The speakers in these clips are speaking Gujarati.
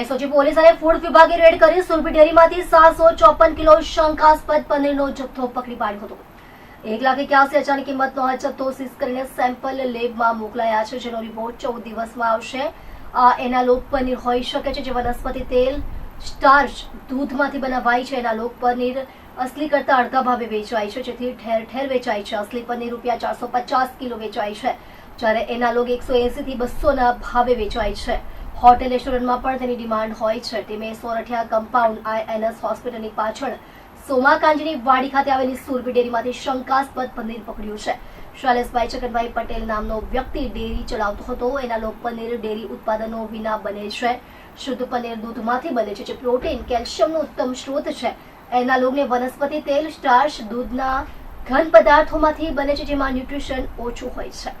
એસઓજી પોલીસ ફૂડ વિભાગે રેડ કરી સુરભી ડેરીમાંથી સાતસો ચોપન કિલો શંકાસ્પદ પનીરનો જથ્થો પકડી પાડ્યો હતો. એક લાખ એક્યાસી હજારની કિંમતનો આ જથ્થો સીઝ કરીને સેમ્પલ લેબમાં મોકલાયા છે. જેનો રિપોર્ટ ચૌદ દિવસમાં આવશે. આ એનાલોગ પનીર હોઈ શકે છે જે વનસ્પતિ તેલ સ્ટાર્ચ દૂધમાંથી બનાવાય છે. એનાલોગ પનીર અસલી કરતા અડધા ભાવે વેચાય છે. જેથી ઠેર ઠેર વેચાય છે. અસલી પનીર રૂપિયા ચારસો પચાસ કિલો વેચાય છે. જ્યારે એનાલોગ એકસો એંસીથી બસોના ભાવે વેચાય છે. હોટેલ રેસ્ટોરન્ટમાં પણ તેની ડિમાન્ડ હોય છે. ટીમે સોરઠિયા કમ્પાઉન્ડ આઈએનએસ હોસ્પિટલની પાછળ સોમાકાંજની વાડી ખાતે આવેલી સુરભી ડેરીમાંથી શંકાસ્પદ પનીર પકડ્યું છે. શૈલેષભાઈ ચકનભાઈ પટેલ નામનો વ્યક્તિ ડેરી ચલાવતો હતો. એના લોક પનીર ડેરી ઉત્પાદનો વિના બને છે. શુદ્ધ પનીર દૂધમાંથી બને છે જે પ્રોટીન, કેલ્શિયમનો ઉત્તમ સ્ત્રોત છે. એના લોગને વનસ્પતિ તેલ, સ્ટાર્ચ, દૂધના ઘન પદાર્થોમાંથી બને છે જેમાં ન્યુટ્રિશન ઓછું હોય છે.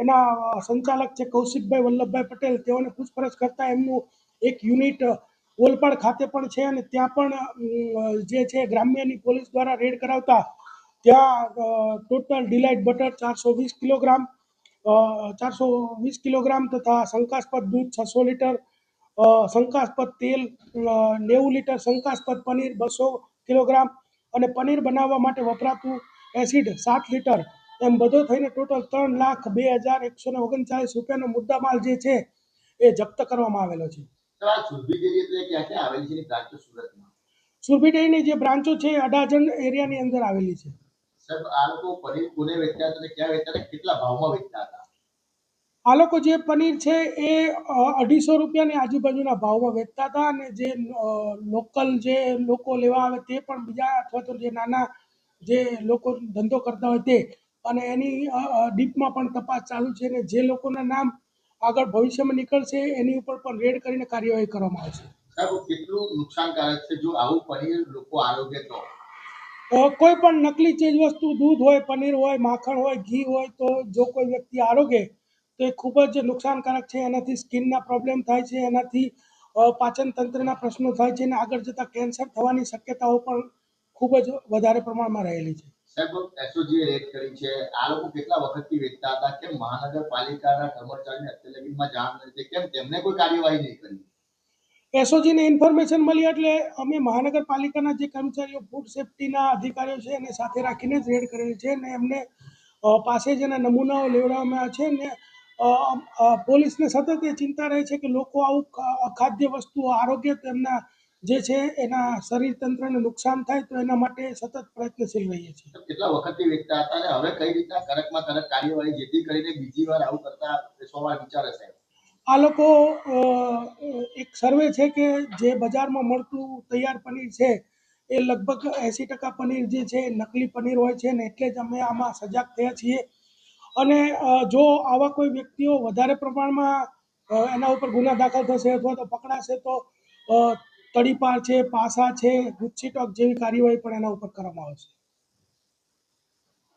એના સંચાલક છે કૌશિકભાઈ વલ્લભભાઈ પટેલ, તેઓને પૂછપરછ કરતા એમનું એક યુનિટ ઓલપાડ ખાતે પણ છે અને ત્યાં પણ જે છે ગ્રામ્યની પોલીસ દ્વારા રેડ કરાવતા, ત્યાં ટોટલ ડિલાઇટ બટર ચારસો વીસ કિલોગ્રામ ચારસો વીસ કિલોગ્રામ તથા શંકાસ્પદ દૂધ છસો લીટર શંકાસ્પદ તેલ નેવું લીટર શંકાસ્પદ પનીર બસો કિલોગ્રામ અને પનીર બનાવવા માટે વપરાતું એસિડ સાત લીટર એમ બધો થઈને ટોટલ ત્રણ લાખ બે હજાર એકસો ને ઓગણચાલીસ રૂપિયાનો મુદ્દામાલ જે છે એ જપ્ત કરવામાં આવેલો છે. સુરભી ડેરીની જે બ્રાન્ચો છે અડાજણ એરિયાની અંદર આવેલી છે. આ લોકો જે પનીર છે એ અઢીસો રૂપિયાની આજુબાજુના ભાવમાં વેચતા હતા અને જે લોકલ જે લોકો લેવા આવે તે પણ બીજા અથવા તો જે નાના જે લોકો ધંધો કરતા હોય તે અને એની ડીપમાં પણ તપાસ ચાલુ છે અને જે લોકોના નામ આગળ ભવિષ્યમાં નીકળશે એની ઉપર પણ રેડ કરીને કાર્યવાહી કરવામાં આવશે. સાહેબ કેટલું નુકસાનકારક છે? જો આવું પનીર લોકો આરોગ્ય તો? કોઈ પણ નકલી ચીજ વસ્તુ દૂધ હોય પનીર હોય માખણ હોય ઘી હોય તો જો કોઈ વ્યક્તિ આરોગે તો એ ખૂબ જ નુકસાનકારક છે. એનાથી સ્કિનના પ્રોબ્લેમ થાય છે એનાથી પાચન તંત્રના પ્રશ્નો થાય છે અને આગળ જતાં કેન્સર થવાની શક્યતાઓ પણ ખૂબ જ વધારે પ્રમાણમાં રહેલી છે. કાર્યવાહી નહીં ઇન્ફોર્મેશન મળી એટલે અમે મહાનગરપાલિકાના જે કર્મચારીઓ ફૂડ સેફટીના અધિકારીઓ છે એને સાથે રાખીને જ રેડ કરેલી છે અને એમને પાસે પાસે એના નમૂનાઓ લેવડાવવામાં છે ને પોલીસને સતત એ ચિંતા રહે છે કે લોકો આવું અખાદ્ય વસ્તુઓ, આરોગ્ય તેમના જે છે એના શરીર તંત્રને નુકસાન થાય તો એના માટે સતત પ્રયત્નશીલ રહીએ છીએ. કેટલા વખતથી વેચતા હતા અને હવે કઈ રીતના કડકમાં કડક કાર્યવાહી જેથી કરીને બીજી વાર આવું કરતા બેસવા વિચારે સાહેબ આ લોકો એક સર્વે છે કે જે બજારમાં મળતું તૈયાર પનીર છે એ લગભગ એંસી ટકા પનીર જે છે નકલી પનીર હોય છે ને એટલે જ અમે આમાં સજાગ થયા છીએ. અને જો આવા કોઈ વ્યક્તિઓ વધારે પ્રમાણમાં એના ઉપર ગુના દાખલ થશે અથવા તો પકડાશે તો તડીપાર છે પાસા છે ગુચ્છી ટોક જેવી કાર્યવાહી પણ એના ઉપર કરવામાં આવશે